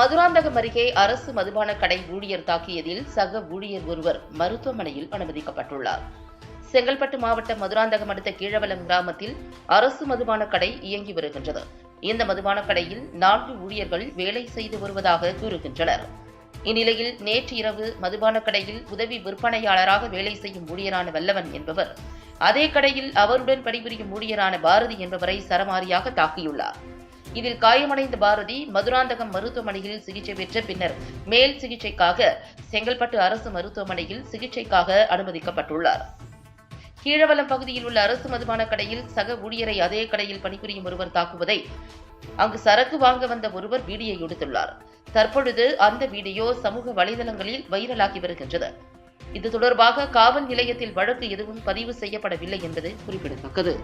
மதுராந்தகம் அருகே அரசு மதுபான கடை ஊழியர் தாக்கியதில் சக ஊழியர் ஒருவர் மருத்துவமனையில் அனுமதிக்கப்பட்டுள்ளார். செங்கல்பட்டு மாவட்டம் மதுராந்தகம் அடுத்த கீழவலம் கிராமத்தில் அரசு மதுபான கடை இயங்கி வருகின்றது. இந்த மதுபான கடையில் நான்கு ஊழியர்கள் வேலை செய்து வருவதாக கூறுகின்றனர். இந்நிலையில் நேற்று இரவு மதுபான கடையில் உதவி விற்பனையாளராக வேலை செய்யும் ஊழியரான வல்லவன் என்பவர் அதே கடையில் அவருடன் பணிபுரியும் ஊழியரான பாரதி என்பவரை சரமாரியாக தாக்கியுள்ளார். இதில் காயமடைந்த பாரதி மதுராந்தகம் மருத்துவமனையில் சிகிச்சை பெற்ற பின்னர் மேல் சிகிச்சைக்காக செங்கல்பட்டு அரசு மருத்துவமனையில் சிகிச்சைக்காக அனுமதிக்கப்பட்டுள்ளார். கீழவலம் பகுதியில் உள்ள அரசு மதுபான கடையில் சக ஊழியரை அதே கடையில் பணிபுரியும் ஒருவர் தாக்குவதை அங்கு சரக்கு வாங்க வந்த ஒருவர் வீடியோ எடுத்துள்ளார். தற்பொழுது அந்த வீடியோ சமூக வலைதளங்களில் வைரலாகி வருகின்றது. இது தொடர்பாக காவல் நிலையத்தில் வழக்கு எதுவும் பதிவு செய்யப்படவில்லை என்பது குறிப்பிடத்தக்கது.